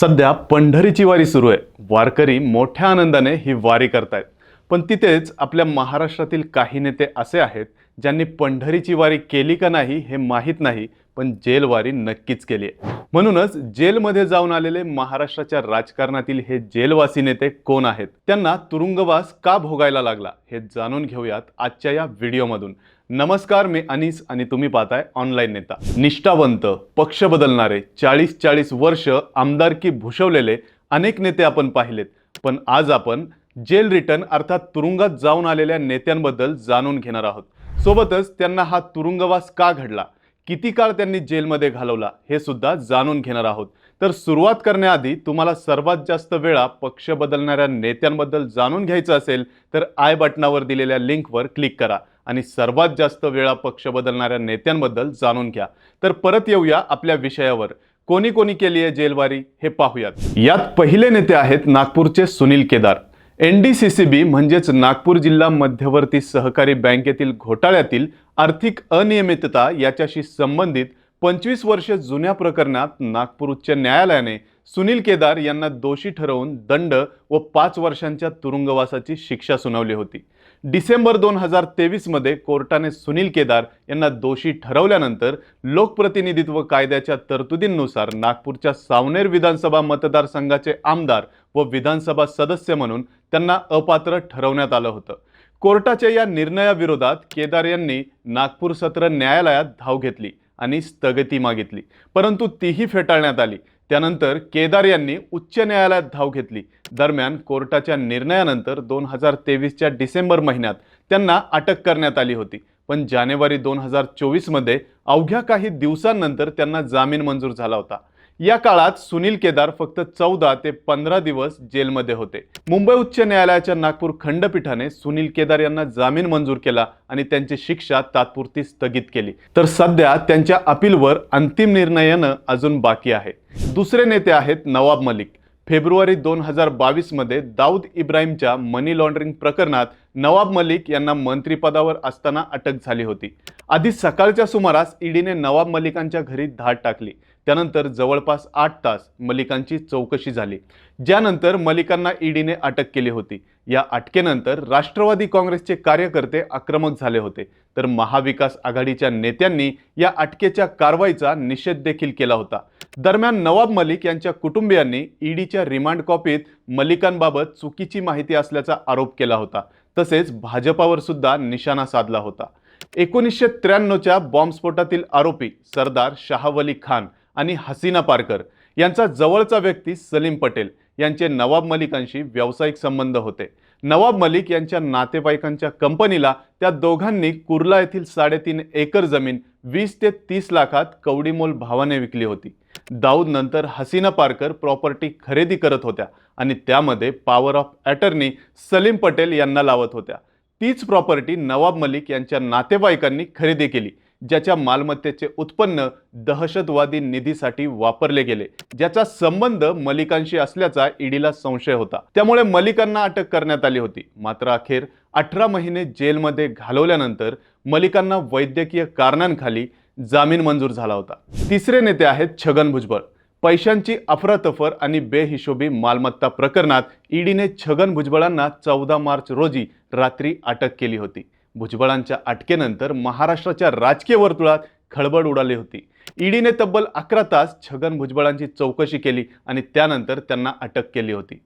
सध्या पंढरीची वारी सुरू आहे. वारकरी मोठ्या आनंदाने ही वारी करतायत. पण तिथेच आपल्या महाराष्ट्रातील काही नेते असे आहेत ज्यांनी पंढरीची वारी केली का नाही हे माहीत नाही पण जेलवारी नक्कीच केली आहे म्हणूनच जेलमध्ये जाऊन आलेले महाराष्ट्राच्या राजकारणातील हे जेलवासी नेते कोण आहेत? त्यांना तुरुंगवास का भोगायला लागला? हे जाणून घेऊयात आजच्या या व्हिडिओमधून. नमस्कार मी अनिस आणि तुम्ही पाहताय ऑनलाईन नेता. निष्ठावंत पक्ष बदलणारे चाळीस चाळीस वर्ष आमदारकी भूषवलेले अनेक नेते आपण पाहिलेत. पण आज आपण जेल रिटर्न अर्थात तुरुंगात जाऊन आलेल्या नेत्यांबद्दल जाणून घेणार आहोत. सोबतच त्यांना हा तुरुंगवास का घडला? किती काळ त्यांनी जेलमध्ये घालवला हे सुद्धा जाणून घेणार आहोत. तर सुरुवात करण्याआधी तुम्हाला सर्वात जास्त वेळा पक्ष बदलणाऱ्या नेत्यांबद्दल जाणून घ्यायचं असेल तर आय बटनावर दिलेल्या लिंकवर क्लिक करा आणि सर्वात जास्त वेळा पक्ष बदलणाऱ्या नेत्यांबद्दल जाणून घ्या. तर परत येऊया आपल्या विषयावर. कोणी कोणी केली आहे जेलवारी हे पाहूयात. यात पहिले नेते आहेत नागपूरचे Sunil Kedar. N D C C B म्हणजेच नागपूर जिल्हा मध्यवर्ती सहकारी बँकेतील घोटाळ्यातील आर्थिक अनियमितता याच्याशी संबंधित पंचवीस वर्ष जुन्या प्रकरणात नागपूर उच्च न्यायालयाने सुनील केदार यांना दोषी ठरवून दंड व पाच वर्षांच्या तुरुंगवासाची शिक्षा सुनावली होती. डिसेंबर दोन हजार तेवीसमध्ये कोर्टाने सुनील केदार यांना दोषी ठरवल्यानंतर लोकप्रतिनिधित्व कायद्याच्या तरतुदींनुसार नागपूरच्या सावनेर विधानसभा मतदारसंघाचे आमदार व विधानसभा सदस्य म्हणून त्यांना अपात्र ठरवण्यात आलं होतं. कोर्टाच्या या निर्णयाविरोधात केदार यांनी नागपूर सत्र न्यायालयात धाव घेतली आणि स्थगिती मागितली परंतु तीही फेटाळण्यात आली. त्यानंतर केदार यांनी उच्च न्यायालयात धाव घेतली. दरम्यान कोर्टाच्या निर्णयानंतर दोन हजार तेवीसच्या डिसेंबर महिन्यात त्यांना अटक करण्यात आली होती. पण जानेवारी दोन हजार चोवीसमध्ये अवघ्या काही दिवसांनंतर त्यांना जामीन मंजूर झाला होता. या काळात सुनील केदार फक्त चौदा ते पंधरा दिवस जेलमध्ये होते. मुंबई उच्च न्यायालयाच्या नागपूर खंडपीठाने सुनील केदार यांना जामीन मंजूर केला आणि त्यांची शिक्षा तात्पुरती स्थगित केली. तर सध्या त्यांच्या अपीलवर अंतिम निर्णय येणं अजून बाकी आहे. दुसरे नेते आहेत नवाब मलिक. फेब्रुवारी दोन हजार बावीसमध्ये दाऊद इब्राहिमच्या मनी लॉन्ड्रिंग प्रकरणात नवाब मलिक यांना मंत्रिपदावर असताना अटक झाली होती. आधी सकाळच्या सुमारास ईडीने नवाब मलिकांच्या घरी धाड टाकली. त्यानंतर जवळपास आठ तास मलिकांची चौकशी झाली. ज्यानंतर मलिकांना ईडीने अटक केली होती. या अटकेनंतर राष्ट्रवादी काँग्रेसचे कार्यकर्ते आक्रमक झाले होते. तर महाविकास आघाडीच्या नेत्यांनी या अटकेच्या कारवाईचा निषेध देखील केला होता. दरम्यान नवाब मलिक यांच्या कुटुंबियांनी ईडीच्या रिमांड कॉपीत मलिकांबाबत चुकीची माहिती असल्याचा आरोप केला होता. तसेच भाजपावर सुद्धा निशाणा साधला होता. एकोणीसशे त्र्याण्णवच्या बॉम्बस्फोटातील आरोपी सरदार शाहवली खान आणि हसीना पारकर यांचा जवळचा व्यक्ती सलीम पटेल यांचे नवाब मलिकांशी व्यावसायिक संबंध होते. नवाब मलिक यांच्या नातेवाईकांच्या कंपनीला त्या दोघांनी कुर्ला येथील साडेतीन एकर जमीन वीस ते तीस लाखात कवडीमोल भावाने विकली होती. दाऊद नंतर हसीना पारकर प्रॉपर्टी खरेदी करत होत्या आणि त्यामध्ये power of attorney Salim Patel यांना लावत होत्या. तीच प्रॉपर्टी नवाब मलिक यांच्या नातेवाईकांनी खरेदी केली. ज्याच्या मालमत्तेचे उत्पन्न दहशतवादी निधीसाठी वापरले गेले. ज्याचा संबंध मलिकांशी असल्याचा ईडीला संशय होता. त्यामुळे मलिकांना अटक करण्यात आली होती. मात्र अखेर अठरा महिने जेलमध्ये घालवल्यानंतर मलिकांना वैद्यकीय कारणांखाली जामीन मंजूर झाला होता. तिसरे नेते आहेत छगन भुजबळ. पैशांची अफरातफर आणि बेहिशोबी मालमत्ता प्रकरणात ईडीने छगन भुजबळांना चौदा मार्च रोजी रात्री अटक केली होती. भुजबळांच्या अटकेनंतर महाराष्ट्राच्या राजकीय वर्तुळात खळबळ उडाली होती. ईडीने तब्बल अकरा तास छगन भुजबळांची चौकशी केली आणि त्यानंतर त्यांना अटक केली होती.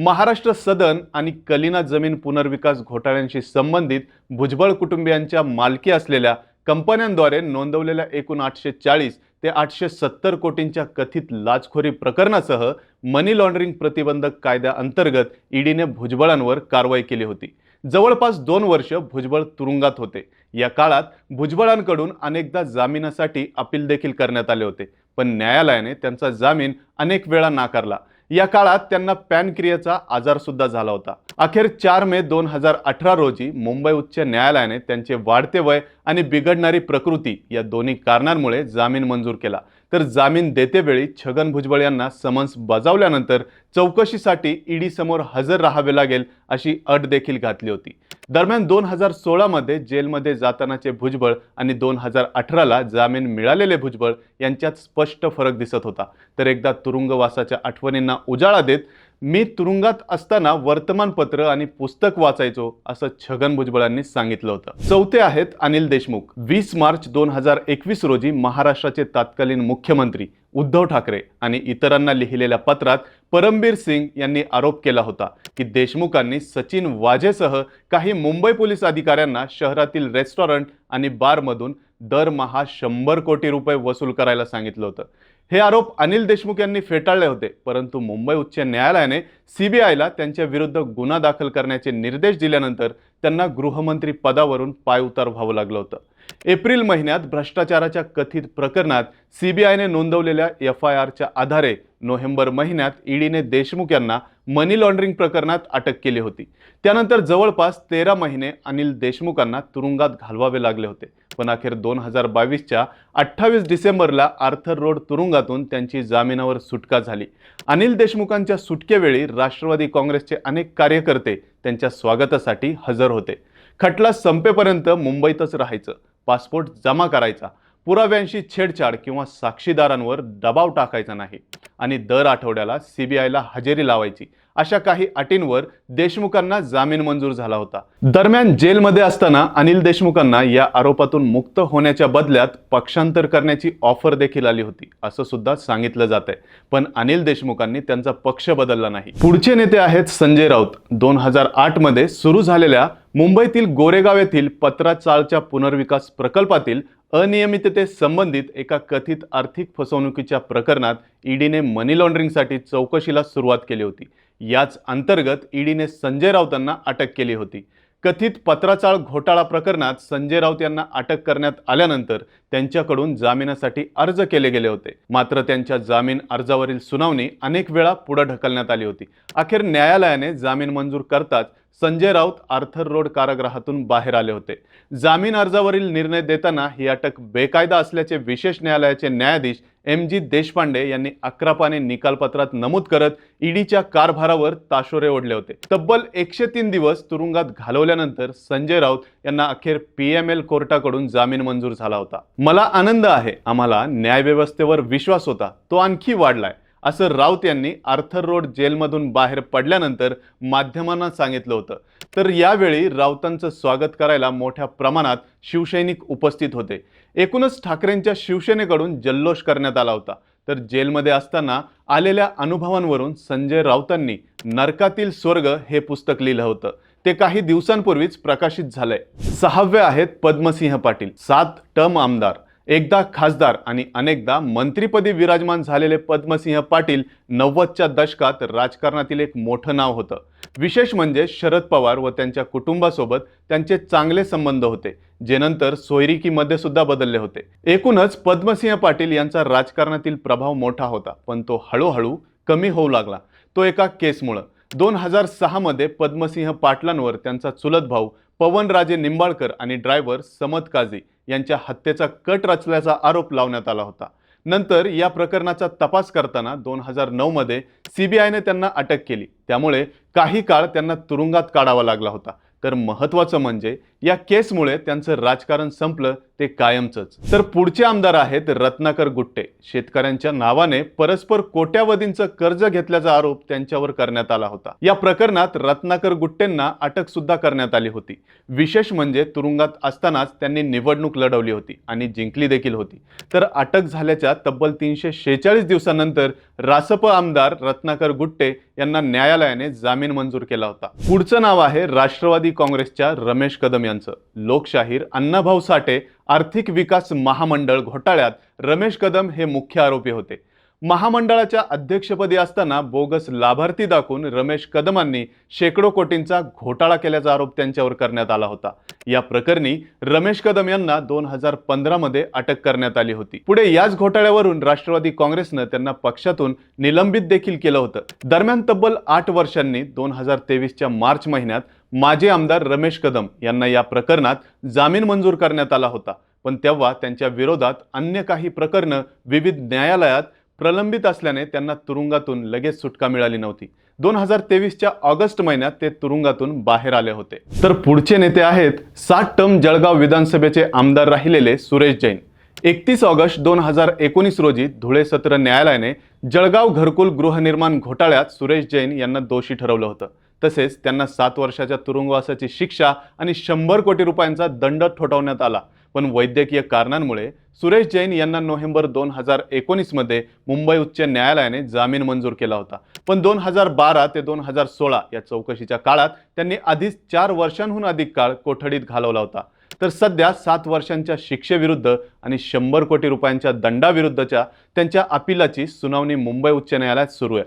महाराष्ट्र सदन आणि कलिना जमीन पुनर्विकास घोटाळ्यांशी संबंधित भुजबळ कुटुंबियांच्या मालकी असलेल्या कंपन्यांद्वारे नोंदवलेल्या एकूण आठशे चाळीस ते आठशे सत्तर कोटींच्या कथित लाचखोरी प्रकरणासह मनी लॉन्ड्रिंग प्रतिबंधक कायद्याअंतर्गत ईडीने भुजबळांवर कारवाई केली होती. जवळपास दोन वर्ष भुजबळ तुरुंगात होते. या काळात भुजबळांकडून अनेकदा जामिनासाठी अपील देखील करण्यात आले होते. पण न्यायालयाने त्यांचा जामीन अनेक वेळा नाकारला. या काळात त्यांना पॅनक्रियाचा आजार सुद्धा झाला होता. अखेर चार मे दोन हजार अठरा रोजी मुंबई उच्च न्यायालयाने त्यांचे वाढते वय आणि बिघडणारी प्रकृती या दोन्ही कारणांमुळे जामीन मंजूर केला. तर जामीन देतेवेळी छगन भुजबळ यांना समन्स बजावल्यानंतर चौकशीसाठी ईडी समोर हजर राहावे लागेल अशी अट देखील घातली होती. दरम्यान दोन हजार सोळामध्ये जेलमध्ये जातानाचे भुजबळ आणि दोन हजार अठराला जामीन मिळालेले भुजबळ यांच्यात स्पष्ट फरक दिसत होता. तर एकदा तुरुंगवासाच्या आठवणींना उजाळा देत मी तुरुंगात असताना वर्तमानपत्र आणि पुस्तक वाचायचो असं छगन भुजबळांनी सांगितलं होतं. चौथे आहेत अनिल देशमुख. वीस मार्च दोन हजार एकवीस रोजी महाराष्ट्राचे तत्कालीन मुख्यमंत्री उद्धव ठाकरे आणि इतरांना लिहिलेल्या पत्रात परमबीर सिंग यांनी आरोप केला होता की देशमुखांनी सचिन वाझेसह काही मुंबई पोलीस अधिकाऱ्यांना शहरातील रेस्टॉरंट आणि बारमधून दरमहा शंभर कोटी रुपये वसूल करायला सांगितलं होतं. हे आरोप अनिल देशमुख यांनी फेटाळले होते परंतु मुंबई उच्च न्यायालयाने सीबीआयला त्यांच्या विरुद्ध गुन्हा दाखल करण्याचे निर्देश दिल्यानंतर त्यांना गृहमंत्री पदावरून पायउतार व्हावं लागलं होतं. एप्रिल महिन्यात भ्रष्टाचाराच्या कथित प्रकरणात सीबीआयने नोंदवलेल्या एफ आय आरच्या आधारे नोव्हेंबर महिन्यात ईडीने देशमुख यांना मनी लॉन्ड्रिंग प्रकरणात अटक केली होती. त्यानंतर जवळपास तेरा महिने अनिल देशमुखांना तुरुंगात घालवावे लागले होते. पण अखेर दोन हजार बावीसच्या अठ्ठावीस डिसेंबरला आर्थर रोड तुरुंगातून त्यांची जामिनावर सुटका झाली. अनिल देशमुखांच्या सुटकेवेळी राष्ट्रवादी काँग्रेसचे अनेक कार्यकर्ते त्यांच्या स्वागतासाठी हजर होते. खटला संपेपर्यंत मुंबईतच राहायचं. पासपोर्ट जमा करायचा पुराव्यांशी छेडछाड किंवा साक्षीदारांवर दबाव टाकायचा नाही आणि दर आठवड्याला सीबीआयला हजेरी लावायची अशा काही अटींवर देशमुखांना जामीन मंजूर झाला होता. दरम्यान जेलमध्ये असताना अनिल देशमुखांना या आरोपातून मुक्त होण्याच्या बदल्यात पक्षांतर करण्याची ऑफर देखील आली होती असं सुद्धा सांगितलं जात आहे पण अनिल देशमुखांनी त्यांचा पक्ष बदलला नाही. पुढचे नेते आहेत संजय राऊत. दोन हजार आठमध्ये सुरू झालेल्या मुंबईतील गोरेगाव येथील पत्राचाळच्या पुनर्विकास प्रकल्पातील अनियमितते संबंधित एका कथित आर्थिक फसवणुकीच्या प्रकरणात ईडीने मनी लॉन्ड्रिंगसाठी चौकशीला सुरुवात केली होती. याच अंतर्गत ईडीने संजय राऊतांना अटक केली होती. कथित पत्राचाळ घोटाळा प्रकरणात संजय राऊत यांना अटक करण्यात आल्यानंतर त्यांच्याकडून जामिनासाठी अर्ज केले गेले होते. मात्र त्यांच्या जामीन अर्जावरील सुनावणी अनेक वेळा पुढे ढकलण्यात आली होती. अखेर न्यायालयाने जामीन मंजूर करताच संजय राऊत आर्थर रोड कारागृहातून बाहेर आले होते. जामीन अर्जावरील निर्णय देताना ही अटक बेकायदा असल्याचे विशेष न्यायालयाचे न्यायाधीश एम जी देशपांडे यांनी अकरा पाने निकालपत्रात नमूद करत ईडीच्या कारभारावर ताशोरे ओढले होते. तब्बल एकशे तीन दिवस तुरुंगात घालवल्यानंतर संजय राऊत यांना अखेर पी एम एल कोर्टाकडून जामीन मंजूर झाला होता. मला आनंद आहे. आम्हाला न्यायव्यवस्थेवर विश्वास होता. तो आणखी वाढलाय. असं राऊत यांनी आर्थर रोड जेलमधून बाहेर पडल्यानंतर माध्यमांना सांगितलं होतं. तर यावेळी राऊतांचं स्वागत करायला मोठ्या प्रमाणात शिवसैनिक उपस्थित होते. एकूणच ठाकरेंच्या शिवसेनेकडून जल्लोष करण्यात आला होता. तर जेलमध्ये असताना आलेल्या अनुभवांवरून संजय राऊतांनी नरकातील स्वर्ग हे पुस्तक लिहिलं होतं. ते काही दिवसांपूर्वीच प्रकाशित झालंय. सहावे आहेत पद्मसिंह पाटील सात टर्म आमदार. एकदा खासदार आणि अनेकदा मंत्रिपदी विराजमान झालेले पद्मसिंह पाटील नव्वदच्या दशकात राजकारणातील एक मोठं नाव होतं. विशेष म्हणजे शरद पवार व त्यांच्या कुटुंबासोबत त्यांचे चांगले संबंध होते जे नंतर सोयरिकीमध्ये सुद्धा बदलले होते. एकूणच पद्मसिंह पाटील यांचा राजकारणातील प्रभाव मोठा होता पण तो हळूहळू कमी होऊ लागला. तो एका केसमुळं दोन हजार सहामध्ये पद्मसिंह पाटलांवर त्यांचा चुलत भाऊ पवनराजे निंबाळकर आणि ड्रायव्हर समत काझी यांच्या हत्येचा कट रचल्याचा आरोप लावण्यात आला होता. नंतर या प्रकरणाचा तपास करताना दोन हजार नऊमध्ये सी बी आयने त्यांना अटक केली. त्यामुळे काही काळ त्यांना तुरुंगात काढावा लागला होता. तर महत्त्वाचं म्हणजे या केसमुळे त्यांचं राजकारण संपलं ते कायमचंच. तर पुढचे आमदार आहेत रत्नाकर गुट्टे. शेतकऱ्यांच्या नावाने परस्पर कोट्यावधींचं कर्ज घेतल्याचा आरोप त्यांच्यावर करण्यात आला होता. या प्रकरणात रत्नाकर गुट्टेंना अटक सुद्धा करण्यात आली होती. विशेष म्हणजे तुरुंगात असतानाच त्यांनी निवडणूक लढवली होती आणि जिंकली देखील होती. तर अटक झाल्याच्या तब्बल तीनशे शेहेचाळीस दिवसानंतर रासप आमदार रत्नाकर गुट्टे यांना न्यायालयाने जामीन मंजूर केला होता. पुढचं नाव आहे राष्ट्रवादी काँग्रेसच्या रमेश कदम यांचं लोकशाहीर अण्णाभाऊ साठे आर्थिक विकास महामंडळ घोटाळ्यात रमेश कदम हे मुख्य आरोपी होते. महामंडळाच्या अध्यक्षपदी असताना बोगस लाभार्थी दाखवून रमेश कदमांनी शेकडो कोटींचा घोटाळा केल्याचा आरोप त्यांच्यावर करण्यात आला होता. या प्रकरणी रमेश कदम यांना दोन हजार पंधरामध्ये अटक करण्यात आली होती. पुढे याच घोटाळ्यावरून राष्ट्रवादी काँग्रेसनं त्यांना पक्षातून निलंबित देखील केलं होतं. दरम्यान तब्बल आठ वर्षांनी दोन हजार तेवीसच्या मार्च महिन्यात माजी आमदार रमेश कदम यांना या प्रकरणात जामीन मंजूर करण्यात आला होता. पण तेव्हा त्यांच्या विरोधात अन्य काही प्रकरणं विविध न्यायालयात प्रलंबित असल्याने त्यांना तुरुंगातून लगेच सुटका मिळाली नव्हती. दोन हजार तेवीसच्या ऑगस्ट महिन्यात ते तुरुंगातून बाहेर आले होते. तर पुढचे नेते आहेत सात टर्म जळगाव विधानसभेचे आमदार राहिलेले सुरेश जैन. एकतीस ऑगस्ट दोन हजार एकोणीस रोजी धुळे सत्र न्यायालयाने जळगाव घरकुल गृहनिर्माण घोटाळ्यात सुरेश जैन यांना दोषी ठरवलं होतं. तसेच त्यांना सात वर्षाच्या तुरुंगवासाची शिक्षा आणि शंभर कोटी रुपयांचा दंड ठोठावण्यात आला. पण वैद्यकीय कारणांमुळे सुरेश जैन यांना नोव्हेंबर दोन हजार एकोणीसमध्ये मुंबई उच्च न्यायालयाने जामीन मंजूर केला होता. पण दोन हजार बारा ते दोन हजार सोळा या चौकशीच्या काळात त्यांनी आधीच चार वर्षांहून अधिक काळ कोठडीत घालवला होता. तर सध्या सात वर्षांच्या शिक्षेविरुद्ध आणि शंभर कोटी रुपयांच्या दंडाविरुद्धच्या त्यांच्या अपिलाची सुनावणी मुंबई उच्च न्यायालयात सुरू आहे.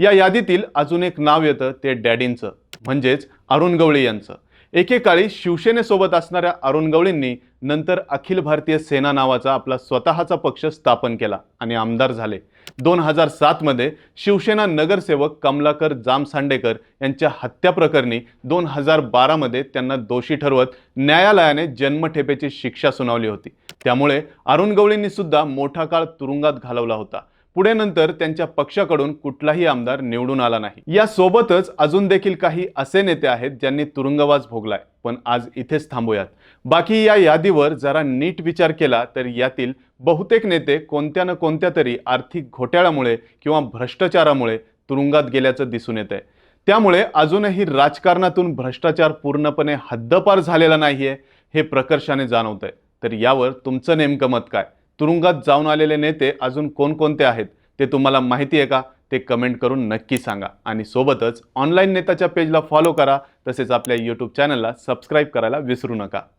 या यादीतील अजून एक नाव येतं ते डॅडींचं. म्हणजेच अरुण गवळी यांचं. एकेकाळी शिवसेनेसोबत असणाऱ्या अरुण गवळींनी नंतर अखिल भारतीय सेना नावाचा आपला स्वतःचा पक्ष स्थापन केला आणि आमदार झाले. दोन हजार सातमध्ये शिवसेना नगरसेवक कमलाकर जामसांडेकर यांच्या हत्या प्रकरणी दोन हजार बारामध्ये त्यांना दोषी ठरवत न्यायालयाने जन्मठेपेची शिक्षा सुनावली होती. त्यामुळे अरुण गवळींनी सुद्धा मोठा काळ तुरुंगात घालवला होता. पुढे नंतर त्यांच्या पक्षाकडून कुठलाही आमदार निवडून आला नाही. या सोबतच अजून देखील काही असे नेते आहेत ज्यांनी तुरुंगवास भोगलाय पण आज इथेच थांबूयात. बाकी या यादीवर जरा नीट विचार केला तर यातील बहुतेक नेते कोणत्या ना कोणत्या तरी आर्थिक घोटाळ्यामुळे किंवा भ्रष्टाचारामुळे तुरुंगात गेल्याचं दिसून येत आहे त्यामुळे अजूनही राजकारणातून भ्रष्टाचार पूर्णपणे हद्दपार झालेला नाहीये हे प्रकर्षाने जाणवत आहे तर यावर तुमचं नेमकं मत काय? तुरुंगात जाऊन आलेले नेते अजून कोणकोणते आहेत ते तुम्हाला माहिती आहे का? ते कमेंट करून नक्की सांगा. आणि सोबतच ऑनलाईन नेताच्या पेजला फॉलो करा. तसेच आपल्या यूट्यूब चॅनलला सबस्क्राईब करायला विसरू नका.